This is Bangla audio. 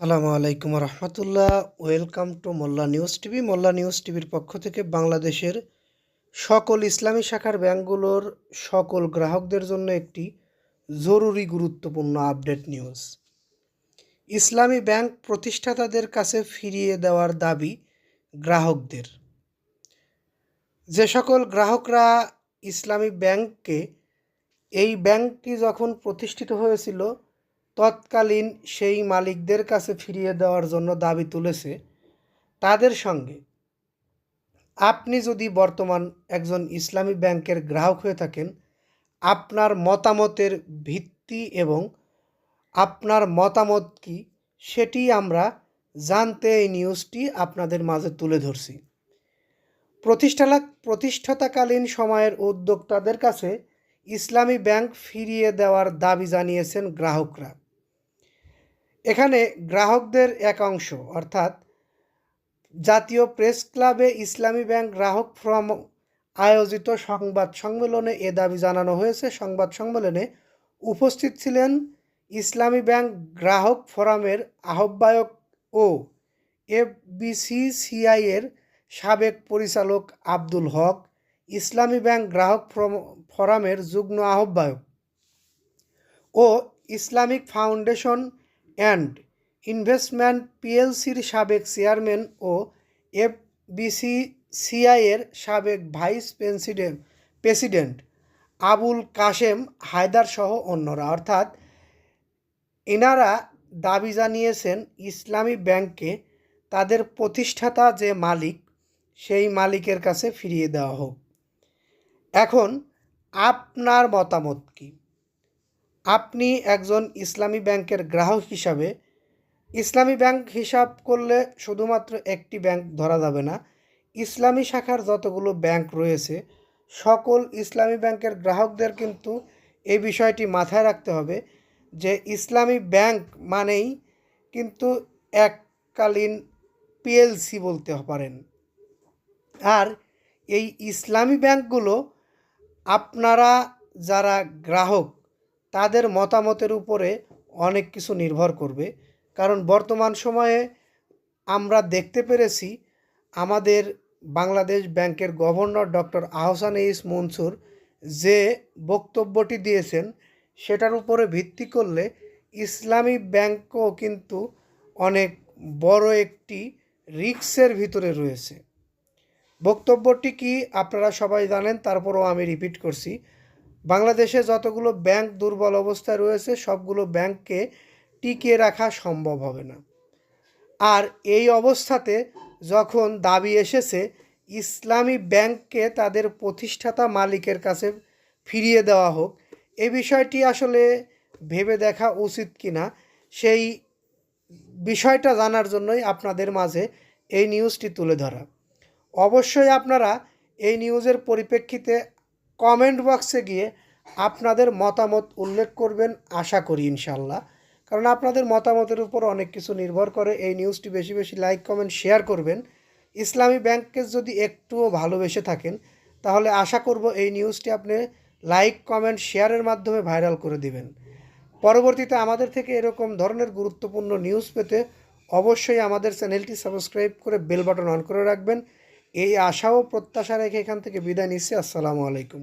সালামু আলাইকুম রহমতুল্লাহ। Welcome to Molla news TV. Molla news টিভির পক্ষ থেকে বাংলাদেশের সকল ইসলামী শাখার ব্যাংকগুলোর সকল গ্রাহকদের জন্য একটি জরুরি গুরুত্বপূর্ণ আপডেট নিউজ। ইসলামী ব্যাংক প্রতিষ্ঠাতাদের কাছে ফিরিয়ে দেওয়ার দাবি গ্রাহকদের। যে সকল গ্রাহকরা ইসলামী ব্যাংককে, এই ব্যাংকটি যখন প্রতিষ্ঠিত হয়েছিল তৎকালীন সেই মালিকদের কাছে ফিরিয়ে দেওয়ার জন্য দাবি তুলেছে তাদের সঙ্গে। আপনি যদি বর্তমান একজন ইসলামী ব্যাংকের গ্রাহক হয়ে থাকেন, আপনার মতামতের ভিত্তি এবং আপনার মতামত কি সেটি আমরা জানতে এই নিউজটি আপনাদের মাঝে তুলে ধরছি। প্রতিষ্ঠালা, প্রতিষ্ঠাতাকালীন সময়ের উদ্যোক্তাদের কাছে ইসলামী ব্যাংক ফিরিয়ে দেওয়ার দাবি জানিয়েছেন গ্রাহকরা। এখানে গ্রাহকদের এক অংশ, অর্থাৎ জাতীয় প্রেস ক্লাবে ইসলামী ব্যাংক গ্রাহক ফোরাম আয়োজিত সংবাদ সম্মেলনে এ দাবি জানানো হয়েছে। সংবাদ সম্মেলনে উপস্থিত ছিলেন ইসলামী ব্যাংক গ্রাহক ফোরামের আহ্বায়ক ও এফবিসিসিআই এর সাবেক পরিচালক আব্দুল হক, ইসলামী ব্যাংক গ্রাহক ফোরামের যুগ্ম আহ্বায়ক ও ইসলামিক ফাউন্ডেশন অ্যান্ড ইনভেস্টমেন্ট পিএলসির সাবেক চেয়ারম্যান ও এফবিসিসিআইয়ের সাবেক vice president president Abul Kashem Haider সহ অন্যরা। অর্থাৎ এনারা দাবি জানিয়েছেন, ইসলামী ব্যাংককে তাদের প্রতিষ্ঠাতা যে মালিক, সেই মালিকের কাছে ফিরিয়ে দেওয়া হোক। এখন আপনার মতামত কী? আপনি একজন ইসলামী ব্যাংকের গ্রাহক হিসাবে, ইসলামী ব্যাংক হিসাব করলে শুধুমাত্র একটি ব্যাংক ধরা যাবে না, ইসলামী শাখার যতগুলো ব্যাংক রয়েছে, সকল ইসলামী ব্যাংকের গ্রাহকদের কিন্তু এই বিষয়টি মাথায় রাখতে হবে যে ইসলামী ব্যাংক মানেই কিন্তু এককালীন পিএলসি বলতে পারেন। আর এই ইসলামী ব্যাংকগুলো আপনারা যারা গ্রাহক তাদের মতামতের উপরে অনেক কিছু নির্ভর করবে। কারণ বর্তমান সময়ে আমরা দেখতে পেরেছি আমাদের বাংলাদেশ ব্যাংকের গভর্নর ডক্টর আহসান ইস মনসুর যে বক্তব্যটি দিয়েছেন, সেটার উপরে ভিত্তি করলে ইসলামী ব্যাংকও কিন্তু অনেক বড় একটি রিক্সের ভিতরে রয়েছে। বক্তব্যটি কি আপনারা সবাই জানেন, তারপরও আমি রিপিট করছি। বাংলাদেশে যতগুলো ব্যাংক দুর্বল অবস্থায় রয়েছে, সবগুলো ব্যাংককে টিকিয়ে রাখা সম্ভব হবে না। আর এই অবস্থাতে যখন দাবি এসেছে, ইসলামী ব্যাংককে তাদের প্রতিষ্ঠাতা মালিকের কাছে ফিরিয়ে দেওয়া হোক, এ বিষয়টি আসলে ভেবে দেখা উচিত কি না সেই বিষয়টা জানার জন্যই আপনাদের মাঝে এই নিউজটি তুলে ধরা। অবশ্যই আপনারা এই নিউজের পরিপ্রেক্ষিতে কমেন্ট বক্সে গিয়ে আপনাদের মতামত উল্লেখ করবেন, আশা করি ইনশাল্লাহ কারণ আপনাদের মতামতের উপর অনেক কিছু নির্ভর করে এই নিউজটি বেশি বেশি লাইক, কমেন্ট, শেয়ার করবেন। ইসলামী ব্যাংককে যদি একটুও ভালোবেসে থাকেন, তাহলে আশা করব এই নিউজটি আপনি লাইক, কমেন্ট, শেয়ারের মাধ্যমে ভাইরাল করে দিবেন। পরবর্তীতে আমাদের থেকে এরকম ধরনের গুরুত্বপূর্ণ নিউজ পেতে অবশ্যই আমাদের চ্যানেলটি সাবস্ক্রাইব করে বেল বাটন অন করে রাখবেন। এই আশা ও প্রত্যাশা রেখে এখান থেকে বিদায় নিচ্ছি। আসসালামু আলাইকুম।